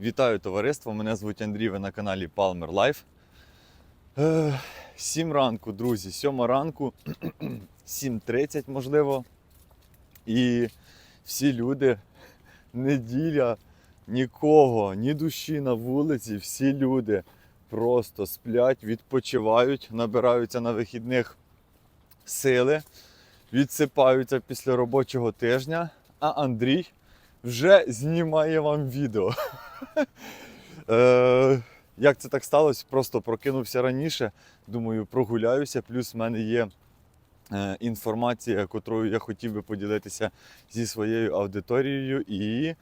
Вітаю товариство! Мене звуть Андрій, ви на каналі Palmer Life. Е, 7 ранку, друзі, 7 ранку, 7.30 можливо. І всі люди, неділя, нікого, ні душі на вулиці, всі люди просто сплять, відпочивають, набираються на вихідних сили, відсипаються після робочого тижня, а Андрій вже знімає вам відео. Е, Як це так сталося? Просто прокинувся раніше. Думаю, прогуляюся. Плюс в мене є е, інформація, котрою я хотів би поділитися зі своєю аудиторією. І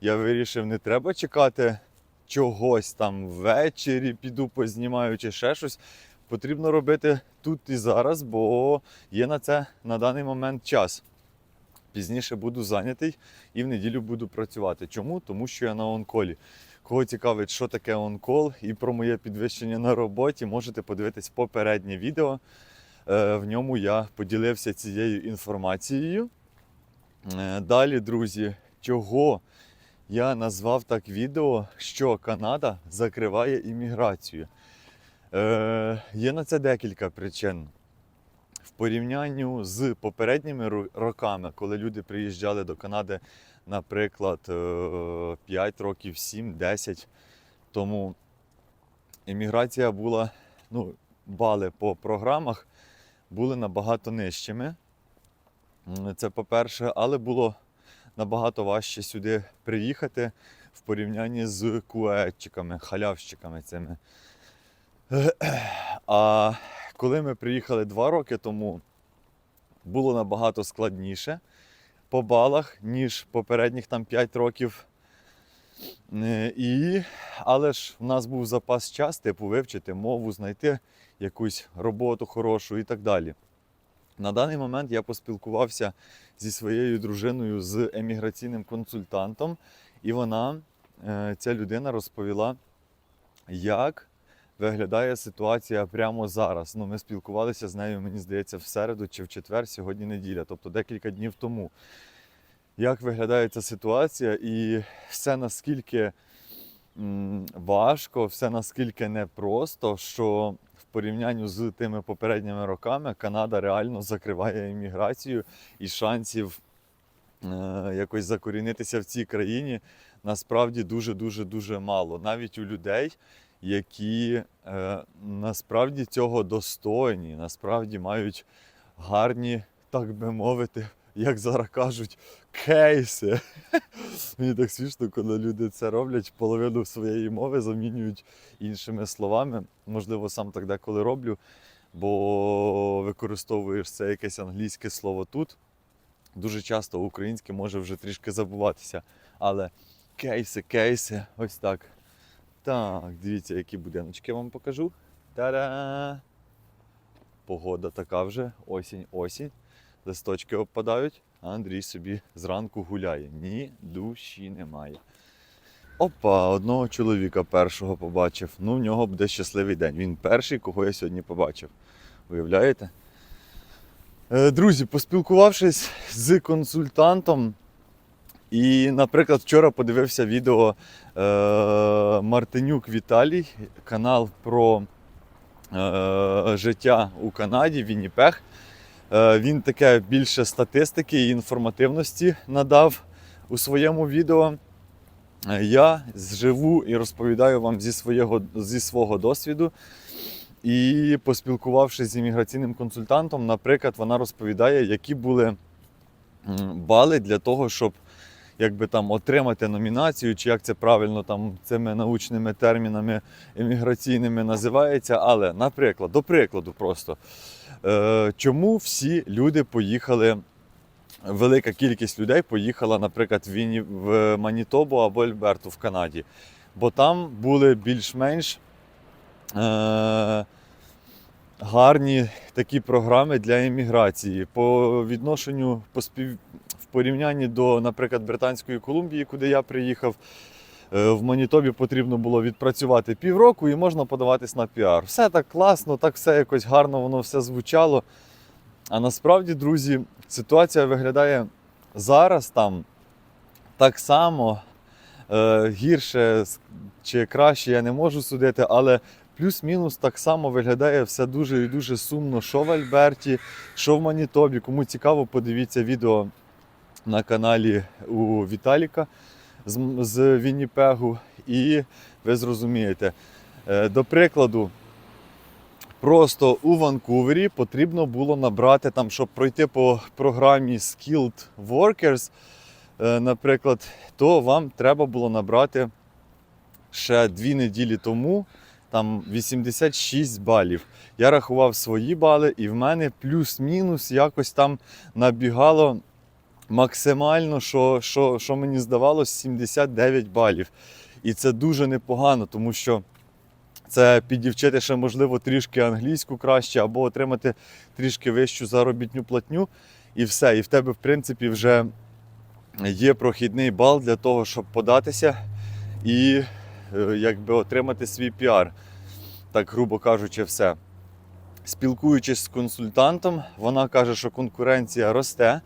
я вирішив, не треба чекати чогось там ввечері, піду познімаю чи ще щось. Потрібно робити тут і зараз, бо є на це на даний момент час. Пізніше буду зайнятий і в неділю буду працювати. Чому? Тому що я на онколі. Кого цікавить, що таке онкол і про моє підвищення на роботі, можете подивитись попереднє відео. Е, В ньому я поділився цією інформацією. Е, Далі, друзі, чого я назвав так відео, що Канада закриває імміграцію. Е, Є на це декілька причин. В порівнянні з попередніми роками, коли люди приїжджали до Канади, наприклад, е, 5 років, 7-10 тому імміграція була, ну, бали по програмах були набагато нижчими. Це по-перше, але було набагато важче сюди приїхати в порівнянні з куетчиками, халявщиками цими. А коли ми приїхали два роки тому, було набагато складніше по балах, ніж попередніх там 5 років. Е, І, але ж в нас був запас час, типу, вивчити мову, знайти якусь роботу хорошу і так далі. На даний момент я поспілкувався зі своєю дружиною з еміграційним консультантом, і вона, е, ця людина, розповіла, як виглядає ситуація прямо зараз. Ну, ми спілкувалися з нею, мені здається, в середу чи в четвер, сьогодні неділя, тобто декілька днів тому. Як виглядає ця ситуація, і все наскільки важко, все наскільки непросто, що в порівнянні з тими попередніми роками Канада реально закриває імміграцію і шансів е, якось закорінитися в цій країні насправді дуже-дуже дуже мало. Навіть у людей, які е, насправді цього достойні, насправді мають гарні, так би мовити, як зараз кажуть, кейси. Мені так смішно, коли люди це роблять, половину своєї мови замінюють іншими словами. Можливо, сам так деколи роблю, бо використовуєш це якесь англійське слово тут. Дуже часто українське може вже трішки забуватися. Але кейси, кейси, ось так. Так, дивіться, які будиночки вам покажу. Та-да! Погода така вже, осінь, осінь. Листочки опадають, а Андрій собі зранку гуляє. Ні душі немає. Опа, одного чоловіка першого побачив. Ну, в нього буде щасливий день. Він перший, кого я сьогодні побачив. Уявляєте? Е, Друзі, поспілкувавшись з консультантом, і, наприклад, вчора подивився відео е, Мартинюк Віталій, канал про е, життя у Канаді, Вінніпег. Е, він таке більше статистики і інформативності надав у своєму відео. Е, Я живу і розповідаю вам зі, своєго, зі свого досвіду. І поспілкувавшись з імміграційним консультантом, наприклад, вона розповідає, які були бали для того, щоб якби там отримати номінацію, чи як це правильно там цими научними термінами імміграційними називається. Але, наприклад, до прикладу, просто е, чому всі люди поїхали, велика кількість людей поїхала, наприклад, в, Манітобу або Альберту в Канаді. Бо там були більш-менш е, гарні такі програми для імміграції. По відношенню по спів... порівнянні до, наприклад, Британської Колумбії, куди я приїхав. е, В Манітобі потрібно було відпрацювати півроку і можна подаватись на піар. Все так класно, так все якось гарно, воно все звучало. А насправді, друзі, ситуація виглядає зараз там так само, Е, гірше чи краще я не можу судити, але плюс-мінус так само виглядає все дуже і дуже сумно, що в Альберті, що в Манітобі. Кому цікаво, подивіться відео на каналі у Віталіка з, з Вінніпегу, і ви зрозумієте. Е, До прикладу, просто у Ванкувері потрібно було набрати там, щоб пройти по програмі Skilled Workers, е, наприклад, то вам треба було набрати ще дві неділі тому там 86 балів. Я рахував свої бали, і в мене плюс-мінус якось там набігало максимально, що, що, що мені здавалось, 79 балів. І це дуже непогано, тому що це підівчити ще, можливо, трішки англійську краще, або отримати трішки вищу заробітню платню, і все. І в тебе, в принципі, вже є прохідний бал для того, щоб податися і е, якби отримати свій піар. Так, грубо кажучи, все. Спілкуючись з консультантом, вона каже, що конкуренція росте.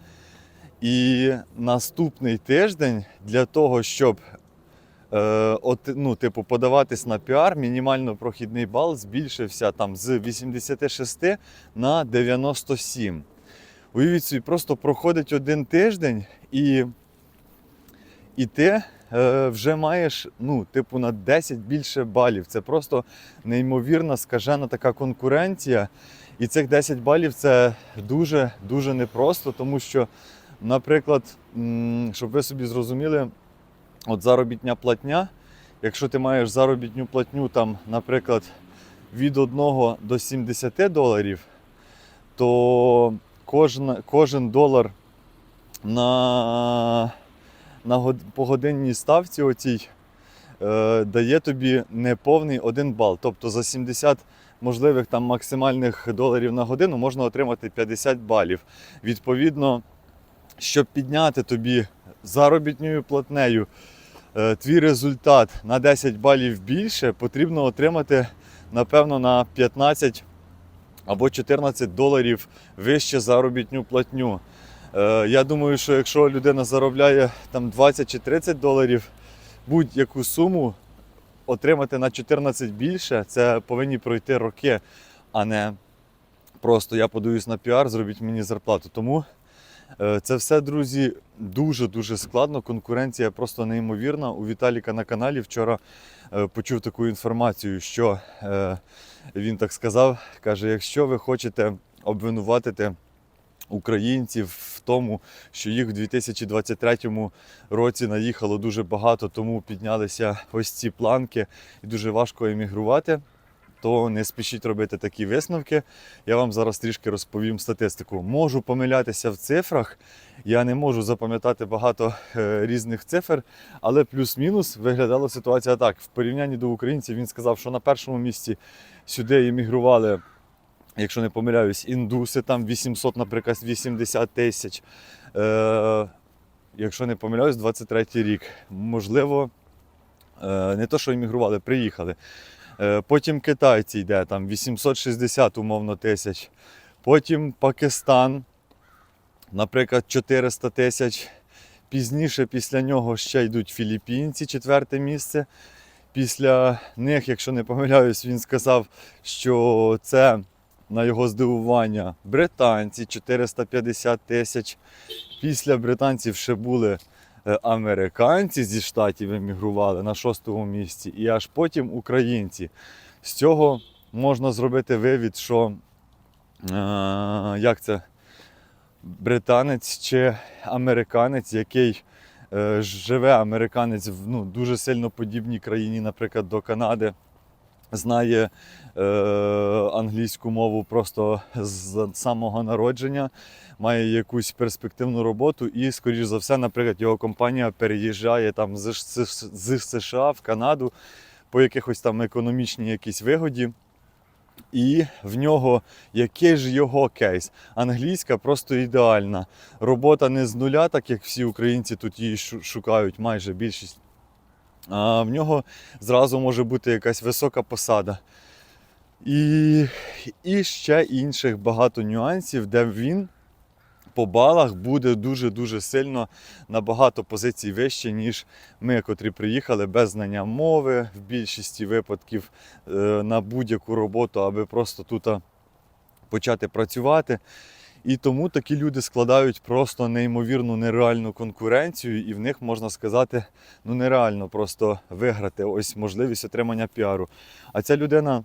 І наступний тиждень для того, щоб е, от, ну, типу, подаватись на піар, мінімально прохідний бал збільшився там з 86 на 97. Уявіть собі, просто проходить один тиждень і, і ти е, вже маєш ну, типу, на 10 більше балів. Це просто неймовірна, скажена така конкуренція. І цих 10 балів це дуже дуже непросто, тому що, наприклад, щоб ви собі зрозуміли, от заробітня платня, якщо ти маєш заробітню платню, там, наприклад, від 1 до 70 доларів, то кожен, кожен долар на, на год- погодинній ставці оцій е, дає тобі неповний 1 бал. Тобто за 70 можливих там максимальних доларів на годину можна отримати 50 балів. Відповідно, щоб підняти тобі заробітною платнею е, твій результат на 10 балів більше, потрібно отримати, напевно, на 15 або 14 доларів вище заробітню платню. Е, Я думаю, що якщо людина заробляє там 20 чи 30 доларів, будь-яку суму отримати на 14 більше, це повинні пройти роки, а не просто я подаюсь на піар, зробіть мені зарплату. Тому це все, друзі, дуже-дуже складно. Конкуренція просто неймовірна. У Віталіка на каналі вчора е, почув таку інформацію, що е, він так сказав: каже: якщо ви хочете обвинуватити українців в тому, що їх в 2023 році наїхало дуже багато, тому піднялися ось ці планки і дуже важко емігрувати. То не спішіть робити такі висновки. Я вам зараз трішки розповім статистику. Можу помилятися в цифрах, я не можу запам'ятати багато е, різних цифр, але плюс-мінус виглядала ситуація так. В порівнянні до українців він сказав, що на першому місці сюди емігрували якщо не помиляюсь, індуси там 800, наприклад, 80 тисяч. Е, якщо не помиляюсь, 23 рік. Можливо, е, не то, що іммігрували, приїхали. Е, потім китайці йде, там 860 умовно тисяч. Потім Пакистан, наприклад, 400 тисяч. Пізніше після нього ще йдуть філіппінці, четверте місце. Після них, якщо не помиляюсь, він сказав, що це на його здивування британці 450 тисяч. Після британців ще були американці зі штатів емігрували на шостому місці, і аж потім українці. З цього можна зробити вивід, що е, як це британець чи американець, який е, живе американець в ну, дуже сильно подібній країні, наприклад, до Канади знає е, англійську мову просто з самого народження, має якусь перспективну роботу, і, скоріш за все, наприклад, його компанія переїжджає там з, США в Канаду по якихось там економічній якійсь вигоді. І в нього який ж його кейс? Англійська просто ідеальна. Робота не з нуля, так як всі українці тут її шукають, майже більшість а в нього зразу може бути якась висока посада. І, і ще інших багато нюансів, де він по балах буде дуже-дуже сильно набагато позицій вище, ніж ми, котрі приїхали без знання мови в більшості випадків е, на будь-яку роботу, аби просто тут почати працювати. І тому такі люди складають просто неймовірну нереальну конкуренцію, і в них можна сказати, ну нереально просто виграти ось можливість отримання піару. А ця людина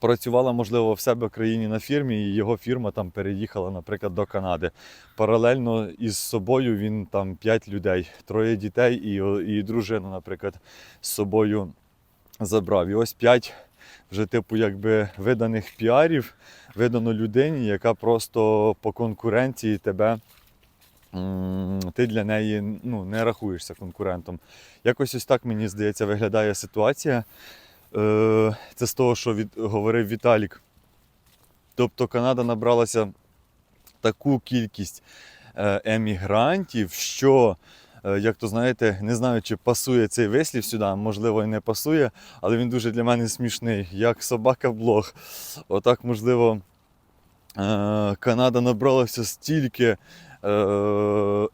працювала, можливо, в себе в країні на фірмі, і його фірма там переїхала, наприклад, до Канади. Паралельно із собою він там 5 людей, троє дітей і, і дружину, наприклад, з собою забрав. І ось 5 вже, типу, якби виданих піарів видано людині, яка просто по конкуренції тебе. Ти для неї ну, не рахуєшся конкурентом. Якось ось так мені здається виглядає ситуація. Е, Це з того, що від, говорив Віталік. Тобто Канада набралася таку кількість е, емігрантів, що, е, як то знаєте, не знаю, чи пасує цей вислів сюди, можливо, і не пасує, але він дуже для мене смішний, як собака блог. Отак, можливо, Канада набралася стільки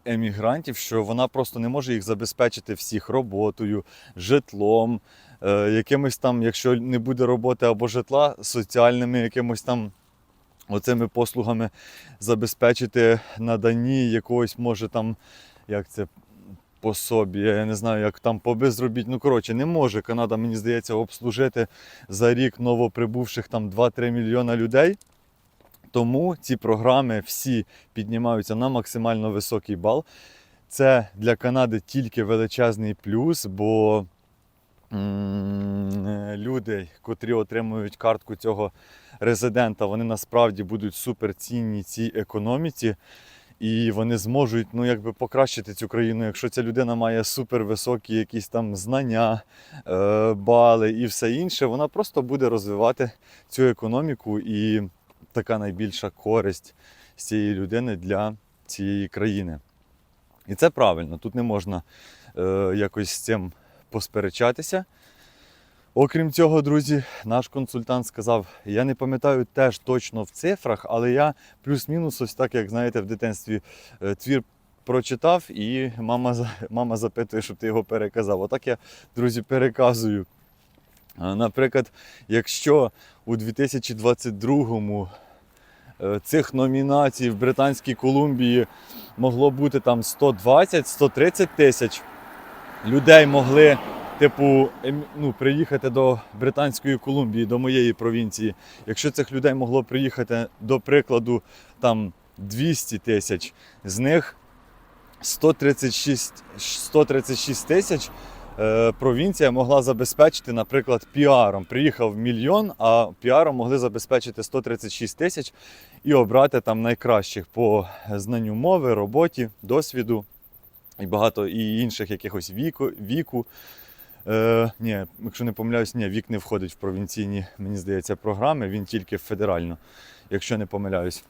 емігрантів, що вона просто не може їх забезпечити всіх роботою, житлом, якимось там, якщо не буде роботи або житла, соціальними якимось там оцими послугами забезпечити наданні якогось, може там, як це пособі, я не знаю, як там по безробітню. Ну, коротше, не може Канада, мені здається, обслужити за рік новоприбувших там 2-3 мільйона людей. Тому ці програми всі піднімаються на максимально високий бал. Це для Канади тільки величезний плюс, бо е, люди, котрі отримують картку цього резидента, вони насправді будуть суперцінні цій економіці. І вони зможуть ну, якби покращити цю країну, якщо ця людина має супервисокі якісь там знання, е, бали і все інше, вона просто буде розвивати цю економіку і така найбільша користь з цієї людини для цієї країни. І це правильно, тут не можна е, якось з цим посперечатися. Окрім цього, друзі, наш консультант сказав, я не пам'ятаю теж точно в цифрах, але я плюс-мінус, ось так, як знаєте, в дитинстві е, твір прочитав, і мама, мама запитує, щоб ти його переказав. Отак я, друзі, переказую. Наприклад, якщо у 2022 е, цих номінацій в Британській Колумбії могло бути там 120-130 тисяч, людей могли типу, ем- ну, приїхати до Британської Колумбії, до моєї провінції. Якщо цих людей могло приїхати, до прикладу, там 200 тисяч, з них 136, 136 тисяч е, провінція могла забезпечити, наприклад, піаром. Приїхав мільйон, а піаром могли забезпечити 136 тисяч і обрати там найкращих по знанню мови, роботі, досвіду і багато і інших якихось віку. віку. Е, ні, якщо не помиляюсь, ні, вік не входить в провінційні, мені здається, програми, він тільки федерально, якщо не помиляюсь.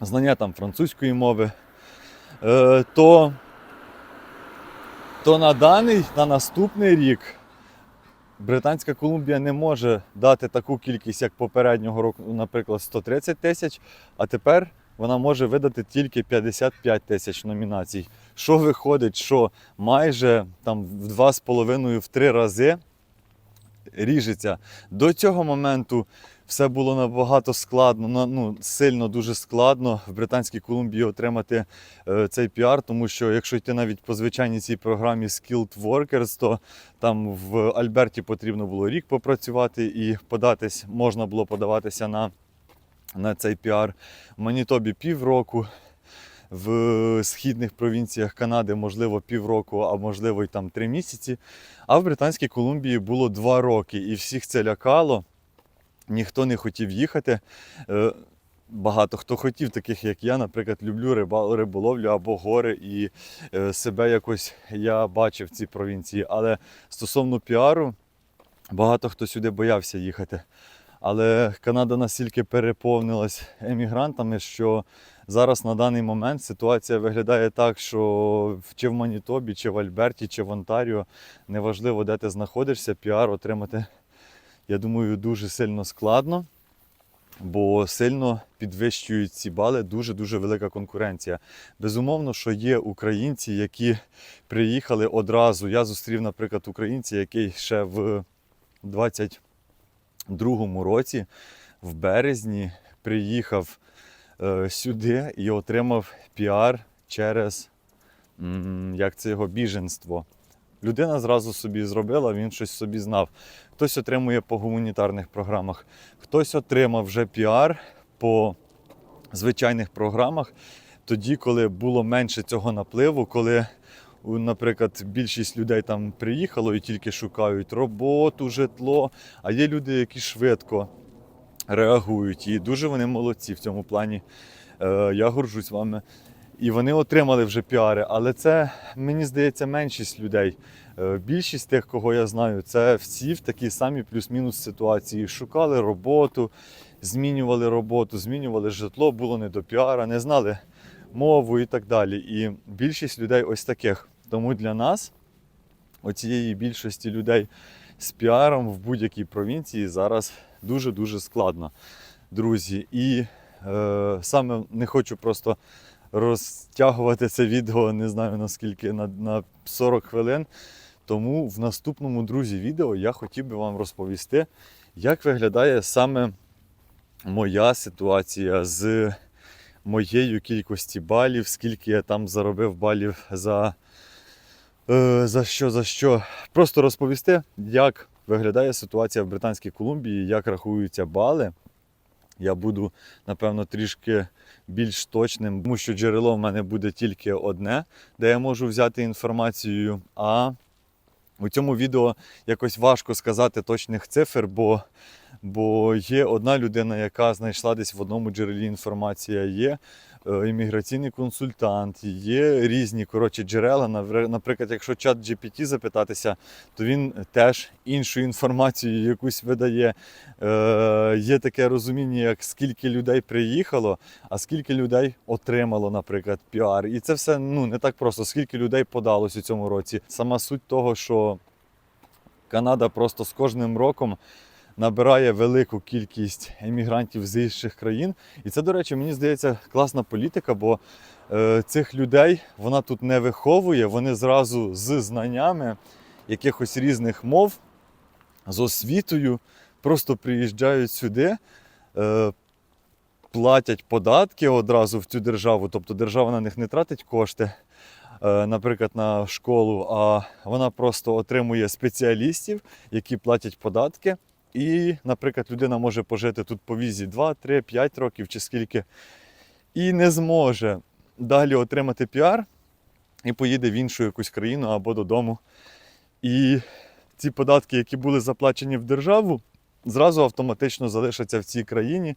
Знання там французької мови. Е, то, то на даний, на наступний рік Британська Колумбія не може дати таку кількість, як попереднього року, наприклад, 130 тисяч, а тепер вона може видати тільки 55 тисяч номінацій. Що виходить, що майже там в 2,5 в 3 рази ріжеться. До цього моменту все було набагато складно, ну, сильно дуже складно в Британській Колумбії отримати е, цей піар, тому що якщо йти навіть по звичайній цій програмі Skilled Workers, то там в Альберті потрібно було рік попрацювати і податись, можна було подаватися на, на цей піар. В Манітобі півроку. В східних провінціях Канади, можливо, півроку, а можливо, й там три місяці. А в Британській Колумбії було два роки, і всіх це лякало. Ніхто не хотів їхати. Е, Багато хто хотів, таких як я, наприклад, люблю риба- риболовлю або гори, і е, себе якось я бачив в цій провінції. Але стосовно піару, багато хто сюди боявся їхати. Але Канада настільки переповнилась емігрантами, що зараз на даний момент ситуація виглядає так, що чи в Манітобі, чи в Альберті, чи в Онтаріо, неважливо, де ти знаходишся, піар отримати, я думаю, дуже сильно складно. бо сильно підвищують ці бали, дуже-дуже велика конкуренція. Безумовно, що є українці, які приїхали одразу. Я зустрів, наприклад, українця, який ще в 22-му році, в березні, приїхав е, сюди і отримав піар через м, як це його біженство. Людина зразу собі зробила, він щось собі знав. Хтось отримує по гуманітарних програмах, хтось отримав вже піар по звичайних програмах, тоді, коли було менше цього напливу, коли, наприклад, більшість людей там приїхало і тільки шукають роботу, житло, а є люди, які швидко реагують. І дуже вони молодці в цьому плані. Е, я горжусь вами. І вони отримали вже піари, але це, мені здається, меншість людей. Е, Більшість тих, кого я знаю, це всі в такій самій плюс-мінус ситуації. Шукали роботу, змінювали роботу, змінювали житло, було не до піара, не знали мову і так далі. І більшість людей ось таких. Тому для нас, оцієї більшості людей з піаром в будь-якій провінції зараз дуже-дуже складно, друзі. І е, саме не хочу просто розтягувати це відео, не знаю наскільки, на, на 40 хвилин. Тому в наступному, друзі, відео я хотів би вам розповісти, як виглядає саме моя ситуація з моєю кількості балів, скільки я там заробив балів за, е, за що, за що. Просто розповісти, як виглядає ситуація в Британській Колумбії, як рахуються бали. Я буду, напевно, трішки більш точним, тому що джерело в мене буде тільки одне, де я можу взяти інформацію. А у цьому відео якось важко сказати точних цифр, бо, бо є одна людина, яка знайшла десь в одному джерелі інформація, є е, імміграційний консультант, є різні коротше, джерела. Наприклад, якщо чат GPT запитатися, то він теж іншу інформацію якусь видає. Е, є таке розуміння, як скільки людей приїхало, а скільки людей отримало, наприклад, піар. І це все ну, не так просто, скільки людей подалось у цьому році. Сама суть того, що Канада просто з кожним роком набирає велику кількість емігрантів з інших країн. І це, до речі, мені здається, класна політика, бо е, цих людей вона тут не виховує, вони зразу з знаннями якихось різних мов, з освітою просто приїжджають сюди. Е, Платять податки одразу в цю державу, тобто держава на них не тратить кошти, е, наприклад, на школу, а вона просто отримує спеціалістів, які платять податки. І, наприклад, людина може пожити тут по візі 2, 3, 5 років чи скільки, і не зможе далі отримати піар і поїде в іншу якусь країну або додому. І ці податки, які були заплачені в державу, зразу автоматично залишаться в цій країні.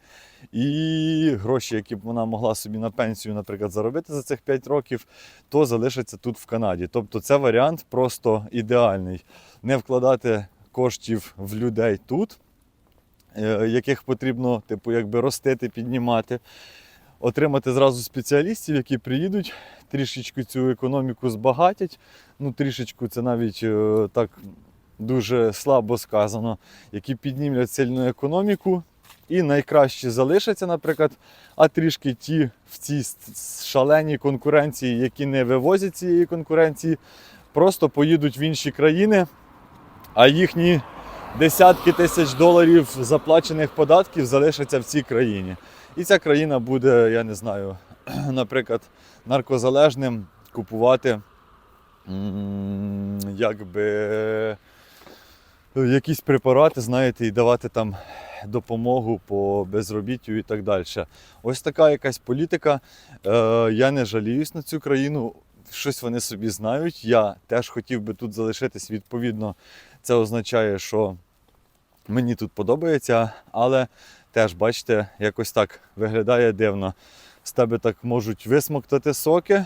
І гроші, які б вона могла собі на пенсію, наприклад, заробити за цих 5 років, то залишаться тут в Канаді. Тобто це варіант просто ідеальний. Не вкладати коштів в людей тут, е, яких потрібно, типу, якби ростити, піднімати. Отримати зразу спеціалістів, які приїдуть, трішечки цю економіку збагатять. Ну, трішечку це навіть е, так дуже слабо сказано, які піднімлять сильну економіку. І найкращі залишаться, наприклад, а трішки ті в цій шаленій конкуренції, які не вивозять цієї конкуренції, просто поїдуть в інші країни, а їхні десятки тисяч доларів заплачених податків залишаться в цій країні. І ця країна буде, я не знаю, наприклад, наркозалежним купувати якби якісь препарати, знаєте, і давати там допомогу по безробіттю і так далі. Ось така якась політика. Е, я не жаліюсь на цю країну. Щось вони собі знають. Я теж хотів би тут залишитись. Відповідно, це означає, що мені тут подобається, але теж, бачите, якось так виглядає дивно. З тебе так можуть висмоктати соки,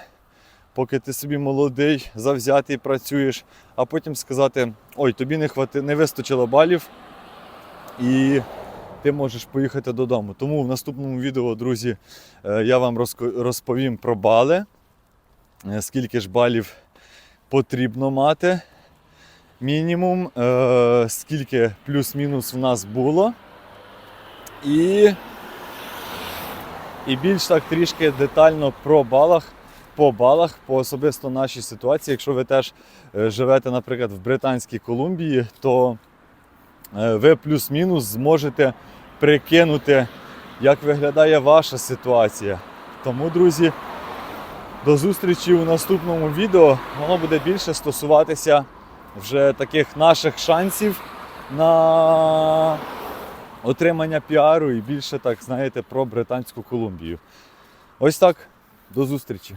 поки ти собі молодий, завзятий працюєш, а потім сказати: ой, тобі не хвати... не вистачило балів, і ти можеш поїхати додому. Тому в наступному відео, друзі, е, я вам розповім про бали, е, скільки ж балів потрібно мати. Мінімум, е, скільки плюс-мінус в нас було. І і більш так трішки детально про балах, по балах, по особисто нашій ситуації. Якщо ви теж е, живете, наприклад, в Британській Колумбії, то е, ви плюс-мінус зможете прикинути, як виглядає ваша ситуація. Тому, друзі, до зустрічі у наступному відео. Воно буде більше стосуватися вже таких наших шансів на отримання піару і більше так, знаєте, про Британську Колумбію. Ось так. До зустрічі.